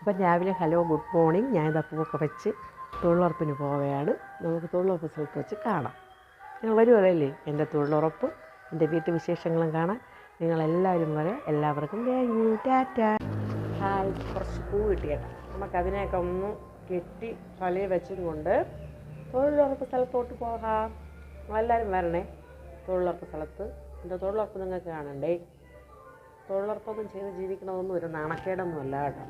അപ്പം രാവിലെ hello good morning. ഞാൻ ഇതാ പൂവൊക്കെ വെച്ച് തൊഴിലുറപ്പിന് പോവുകയാണ്. നമുക്ക് തൊഴിലുറപ്പ് സ്ഥലത്ത് വെച്ച് കാണാം. നിങ്ങൾ വരുമല്ലേ എന്റെ തൊഴിലുറപ്പ് എന്റെ വീട്ടു വിശേഷങ്ങളും കാണാം നിങ്ങളെല്ലാവരും വരെ എല്ലാവർക്കും താങ്ക് യു ടാറ്റ. ഹായ്. കുറച്ച് പൂ കിട്ടിയേട്ടാ നമുക്കതിനെയൊക്കെ ഒന്ന് കെട്ടി തലയിൽ വെച്ചത് കൊണ്ട് തൊഴിലുറപ്പ് സ്ഥലത്തോട്ട് പോകാം. എല്ലാവരും വരണേ. തൊഴിലുറപ്പ് സ്ഥലത്ത്. എന്റെ തൊഴിലുറപ്പ് നിങ്ങൾക്ക് കാണണ്ടേ? തൊഴിലുറപ്പൊന്നും ചെയ്ത് ജീവിക്കണമെന്നും ഒരു നാണക്കേടൊന്നുമല്ല കേട്ടോ.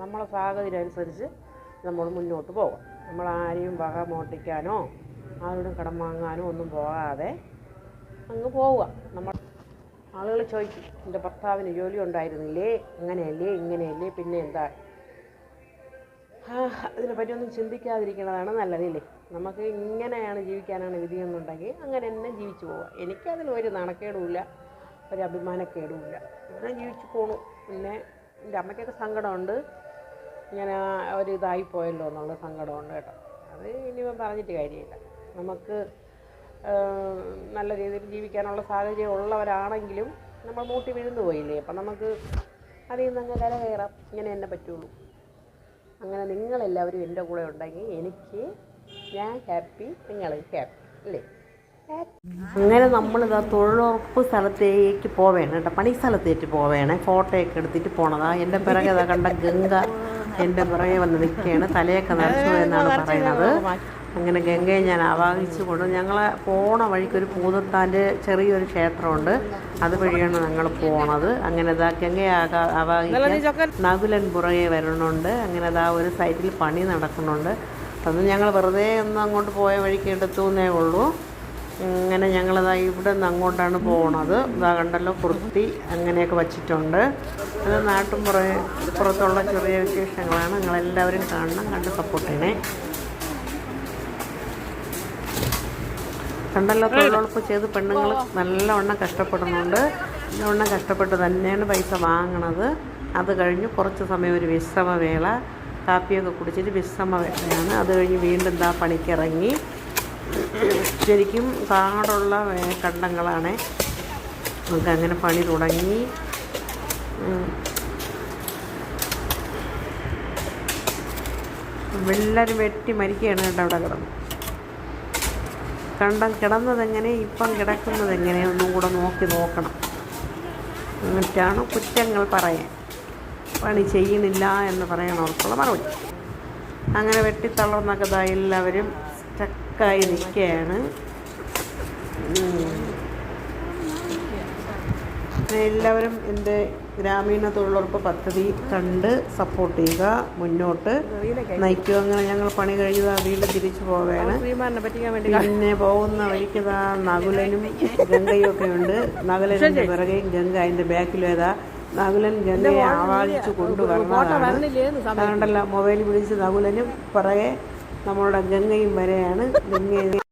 നമ്മളെ സാഹചര്യം അനുസരിച്ച് നമ്മൾ മുന്നോട്ട് പോകാം നമ്മൾ ആരെയും വക മോട്ടിക്കാനോ ആരോടും കടം വാങ്ങാനോ ഒന്നും പോകാതെ അങ്ങ് പോവുക. നമ്മൾ ആളുകൾ ചോദിക്കും എന്റെ ഭർത്താവിന് ജോലി ഉണ്ടായിരുന്നില്ലേ? അങ്ങനെയല്ലേ ഇങ്ങനെയല്ലേ? പിന്നെ എന്താ? അതിനെപ്പറ്റി ഒന്നും ചിന്തിക്കാതിരിക്കുന്നതാണ് നല്ലതില്ലേ നമുക്ക് ഇങ്ങനെയാണ് ജീവിക്കാനാണ് വിധിയെന്നുണ്ടെങ്കിൽ അങ്ങനെ തന്നെ ജീവിച്ചു പോവുക. എനിക്കതിൽ ഒരു നാണക്കേടുമില്ല ഒരു അഭിമാനക്കേടുമില്ല. അങ്ങനെ ജീവിച്ചു പോണു. പിന്നെ എന്റെ അമ്മയ്ക്കൊക്കെ സങ്കടമുണ്ട്. ഇങ്ങനെ ഒരു ഇതായി പോയല്ലോ എന്നുള്ള സങ്കടമുണ്ട് കേട്ടോ. അത് ഇനിയിപ്പം പറഞ്ഞിട്ട് കാര്യമില്ല. നമുക്ക് നല്ല രീതിയിൽ ജീവിക്കാനുള്ള സാഹചര്യം ഉള്ളവരാണെങ്കിലും നമ്മൾ മൂട്ടി വീഴുന്നു പോയില്ലേ? അപ്പം നമുക്ക് അതിൽ നിന്ന് അങ്ങ് കര കയറാം. ഇങ്ങനെ തന്നെ പറ്റുള്ളൂ. അങ്ങനെ നിങ്ങളെല്ലാവരും എന്റെ കൂടെ ഉണ്ടെങ്കിൽ എനിക്ക് ഞാൻ ഹാപ്പി നിങ്ങൾ ഹാപ്പി അല്ലേ? അങ്ങനെ നമ്മളിതാ തൊഴിലുറപ്പ് സ്ഥലത്തേക്ക് പോവേണം കേട്ടോ. പണി സ്ഥലത്തേക്ക് പോവേണേ. ഫോട്ടോയൊക്കെ എടുത്തിട്ട് പോണതാ. എന്റെ പിറകെ ഇതാ കണ്ട ഗംഗ. എന്റെ പുറകെ വന്ന് നിൽക്കുകയാണ്. തലയൊക്കെ നിറച്ചു എന്നാണ് പറയുന്നത്. അങ്ങനെ ഗംഗയെ ഞാൻ ആവാഹിച്ചു കൊണ്ട്. ഞങ്ങൾ പോണ വഴിക്ക് ഒരു പൂതത്താന്റെ ചെറിയൊരു ക്ഷേത്രമുണ്ട്. അതുവഴിയാണ് ഞങ്ങൾ പോണത്. അങ്ങനെ ഇതാ ഗംഗയെ ആവാഹിക്കാൻ നകുലൻ പുറകെ വരണുണ്ട്. അങ്ങനെ ഇതാ ഒരു സൈറ്റിൽ പണി നടക്കുന്നുണ്ട്. അത് ഞങ്ങൾ വെറുതെ ഒന്ന് അങ്ങോട്ട് പോയ വഴിക്ക് എടുത്തു എന്നേ ഉള്ളൂ. അങ്ങനെ ഞങ്ങളിതാ ഇവിടെ നിന്ന് അങ്ങോട്ടാണ് പോകണത് ഇതാ കണ്ടല്ലോ കുർത്തി അങ്ങനെയൊക്കെ വച്ചിട്ടുണ്ട്. അത് നാട്ടും പുറ പുറത്തുള്ള ചെറിയ വിശേഷങ്ങളാണ്. നിങ്ങളെല്ലാവരും കാണണം കണ്ട് സപ്പോർട്ട് ചെയ്യണേ. കണ്ടല്ലോ തൊഴിലുറപ്പ് ചെയ്ത് പെണ്ണുങ്ങൾ നല്ലവണ്ണം കഷ്ടപ്പെടുന്നുണ്ട് നല്ലവണ്ണം കഷ്ടപ്പെട്ട് തന്നെയാണ് പൈസ വാങ്ങണത്. അത് കഴിഞ്ഞ് കുറച്ച് സമയം ഒരു വിശ്രമവേള. കാപ്പിയൊക്കെ കുടിച്ചിട്ട് വിശ്രമവേളയാണ്. അത് കഴിഞ്ഞ് വീണ്ടും ദാ പണിക്കിറങ്ങി. ശരിക്കും കാടുള്ള കണ്ടങ്ങളാണ്. നമുക്ക് അങ്ങനെ പണി തുടങ്ങി. വെള്ളരും വെട്ടി മരിക്കുകയാണ് കേട്ടോ അവിടെ കിടന്ന്. കണ്ടം കിടന്നതെങ്ങനെ ഇപ്പം കിടക്കുന്നത് എങ്ങനെ ഒന്നും കൂടെ നോക്കി നോക്കണം. എന്നിട്ടാണ് കുറ്റങ്ങൾ പറയാൻ. പണി ചെയ്യുന്നില്ല എന്ന് പറയണവർക്കുള്ള മറുപടി. അങ്ങനെ വെട്ടിത്തളർന്നൊക്കെ എല്ലാവരും സ്റ്റക്കായി നിൽക്കുകയാണ് എല്ലാവരും എന്റെ ഗ്രാമീണ തൊഴിലുറപ്പ് പദ്ധതി കണ്ട് സപ്പോർട്ട് ചെയ്യുക മുന്നോട്ട് നയിക്കുക. അങ്ങനെ ഞങ്ങൾ പണി കഴിഞ്ഞതാ വീണ്ടും തിരിച്ചു പോവുകയാണ്. പിന്നെ പോകുന്ന വഴിക്ക് ഇതാ നകുലനും ഗംഗയും ഒക്കെ ഉണ്ട് നകുലന്റെ പിറകെയും ഗംഗ അതിന്റെ ബാക്കിലും ഏതാ? നകുലൻ ഗംഗയെ ആവാഹിച്ചു കൊണ്ടുവരണതാണ്. അതുകൊണ്ടല്ല മൊബൈൽ പിടിച്ച് നകുലനും പിറകെ നമ്മളുടെ ഗംഗയും വരെയാണ് ഗംഗയെ